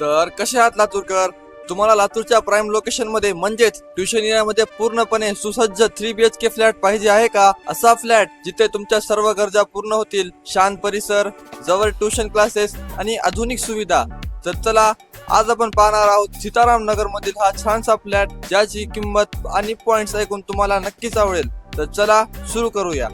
तर कसे आहात लातूरकर? तुम्हाला लातूरच्या प्राईम लोकेशनमध्ये म्हणजेच ट्युशन एरियामध्ये पूर्णपणे सुसज्ज three B H K flat पाहिजे आहे का? असा फ्लॅट जिथे तुमच्या सर्व गरजा पूर्ण होतील. शांत परिसर जवळ ट्युशन क्लासेस आणि आधुनिक सुविधा. तर चला आज आपण पाहणार आहोत सीताराम नगर मधील हा छानसा फ्लॅट ज्याची किंमत आणि पॉइंट्स ऐकून तुम्हाला नक्कीच आवडेल. तर चला सुरू करूया.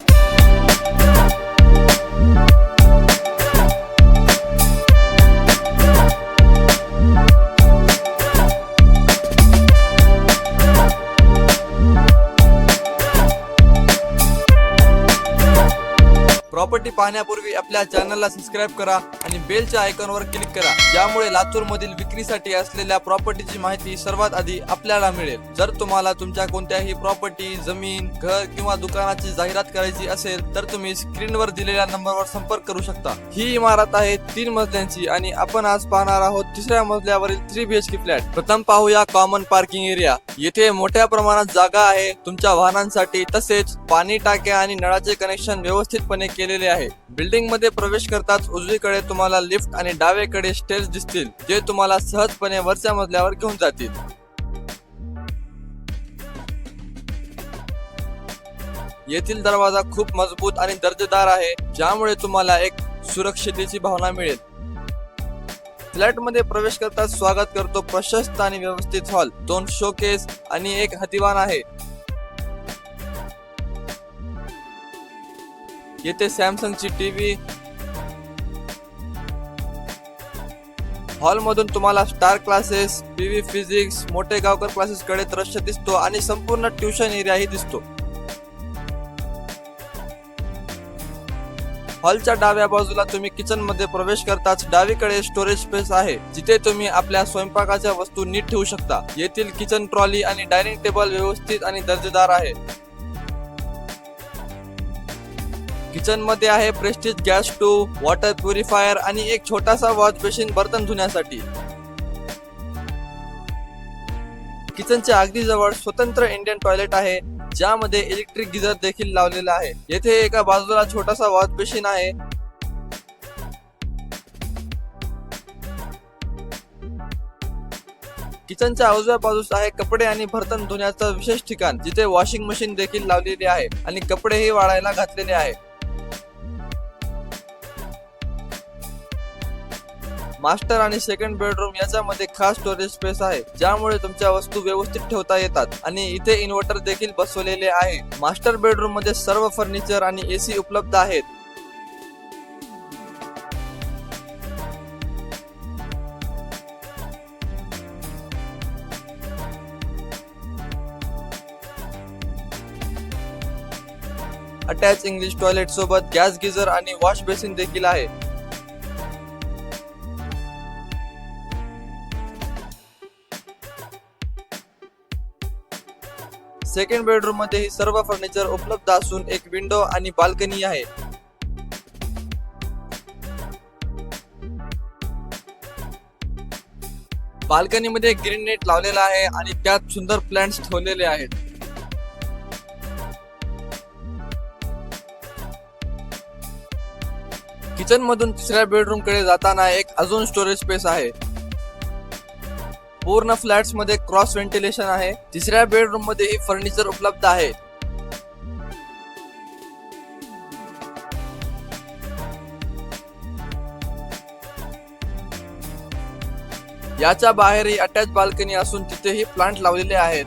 प्रॉपर्टी पाहण्यापूर्वी आपल्या चॅनलला सबस्क्राईब करा. आणि बेलच्या आयकॉनवर क्लिक करा. ज्यामुळे लातूर मधील विक्रीसाठी असलेल्या प्रॉपर्टीची माहिती सर्वात आधी आपल्याला मिळेल. जर तुम्हाला तुमच्या कोणत्याही प्रॉपर्टी जमीन घर किंवा दुकानाची जाहिरात करायची असेल तर तुम्ही स्क्रीनवर दिलेल्या नंबरवर संपर्क करू शकता. ही इमारत आहे तीन मजल्यांची आणि आपण आज पाहणार आहोत तिसऱ्या मजल्यावरील थ्री बीएचके फ्लॅट. प्रथम पाहूया कॉमन पार्किंग एरिया येथे मोठ्या प्रमाणात जागा आहे. तुमच्या वाहनांसाठी तसेच पाणी टाक्या आणि नळाचे कनेक्शन व्यवस्थितपणे केलेले आहे. बिल्डिंगमध्ये प्रवेश करताच उजवीकडे तुम्हाला लिफ्ट आणि डावेकडे स्टेज दिसतील जे तुम्हाला सहजपणे वरच्या मजल्यावर घेऊन जातील. येथील दरवाजा खूप मजबूत आणि दर्जेदार आहे ज्यामुळे तुम्हाला एक सुरक्षितेची भावना मिळेल. फ्लॅटमध्ये प्रवेश करता स्वागत करतो प्रशस्त आणि व्यवस्थित हॉल दोन शोकेस आणि एक हतिवान आहे. येथे सॅमसंगची टीव्ही हॉल मधून तुम्हाला स्टार क्लासेस पीव्ही फिजिक्स मोठे गावकर क्लासेस कडे दृश्य दिसतो आणि संपूर्ण ट्युशन एरियाही दिसतो. हॉलच्या डाव्या बाजूला तुम्ही किचनमध्ये प्रवेश करताच डावीकडे स्टोरेज स्पेस आहे जिथे तुम्ही आपल्या स्वयंपाकाच्या वस्तू नीट ठेवू शकता. येथील किचन ट्रॉली आणि डायनिंग टेबल व्यवस्थित आणि दर्जेदार आहे. किचनमध्ये आहे prestige gas stove water purifier आणि एक छोटासा वॉश बेसिन बर्तन धुण्यासाठी. किचनच्या अगदी जवळ स्वतंत्र इंडियन टॉयलेट आहे ज्यामध्ये इलेक्ट्रिक गिझर देखील लावलेला आहे. येथे एका बाजूला छोटासा वॉश बेसिन आहे. किचनच्या उजव्या बाजूस आहे कपडे आणि बर्तन धुण्याचं विशेष ठिकाण जिथे वॉशिंग मशीन देखील लावलेली आहे आणि कपडेही वाळायला घातलेले आहे. मास्टर आणि सेकंड बेडरूम याच्यामध्ये खास स्टोरेज स्पेस आहे ज्यामुळे तुमच्या वस्तू व्यवस्थित ठेवता येतात आणि इथे इन्व्हर्टर देखील बसवलेले आहे. मास्टर बेडरूममध्ये सर्व फर्निचर आणि एसी उपलब्ध आहेत. अटॅच इंग्लिश टॉयलेट सोबत गॅस गिझर आणि वॉश बेसिन देखील आहे. सेकंड बेडरूममध्ये ही सर्व फर्निचर उपलब्ध असून एक विंडो आणि बाल्कनी आहे. बाल्कनी मध्ये ग्रीन नेट लावलेला आहे आणि त्यात सुंदर प्लांट्स ठेवलेले आहेत. किचन मधून तिसऱ्या बेडरूमकडे जाताना एक अजून स्टोरेज स्पेस आहे. पूर्ण फ्लॅट्समध्ये क्रॉस व्हेंटिलेशन आहे. तिसऱ्या बेडरूममध्ये ही फर्निचर उपलब्ध आहे. याच्या बाहेरही अटॅच बाल्कनी असून तिथेही प्लांट लावलेले आहेत.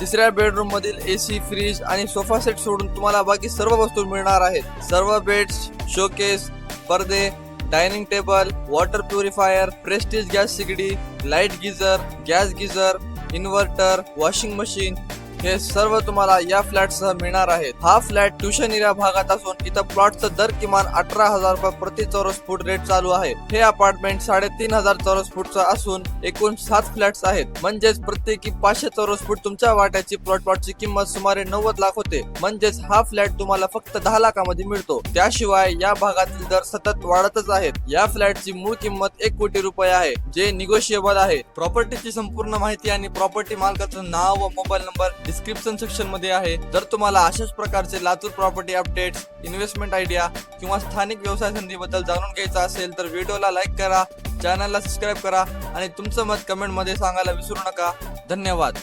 तिसऱ्या बेडरूम मधील एसी फ्रीज आणि सोफा सेट सोडून तुम्हाला बाकी सर्व वस्तू मिळणार आहेत. सर्व बेड्स शोकेस पडदे dining table water purifier prestige gas शिगडी light geyser gas geyser inverter washing machine हे सर्व तुम्हाला या फ्लॅट सह मिळणार आहेत. हा फ्लॅट ट्युशन एरिया भागात असून इथं प्लॉटचा दर किमान अठरा हजार रुपये प्रति चौरस फूट रेट चालू आहे. हे अपार्टमेंट साडेतीन हजार चौरस फूटचं असून एकूण सात फ्लॅट्स आहेत. म्हणजेच प्रत्येकी पाचशे चौरस फूट तुमच्या वाट्याची प्लॉट प्लॉटची किंमत सुमारे नव्वद लाख होते. म्हणजेच हा फ्लॅट तुम्हाला फक्त दहा लाखामध्ये मिळतो. त्याशिवाय या भागातील दर सतत वाढतच आहेत. या फ्लॅटची मूळ किंमत एक कोटी रुपये आहे जे निगोशिएबल आहे. प्रॉपर्टीची संपूर्ण माहिती आणि प्रॉपर्टी मालकाचं नाव व मोबाईल नंबर डिस्क्रिप्शन सेक्शनमध्ये आहे. जर तुम्हाला अशाच प्रकारचे Latur property updates investment idea किंवा स्थानिक व्यवसाय संधीबद्दल जाणून घ्यायचा असेल तर व्हिडिओला लाईक करा चॅनलला सबस्क्राईब करा आणि तुमचं मत कमेंटमध्ये सांगायला विसरू नका. धन्यवाद.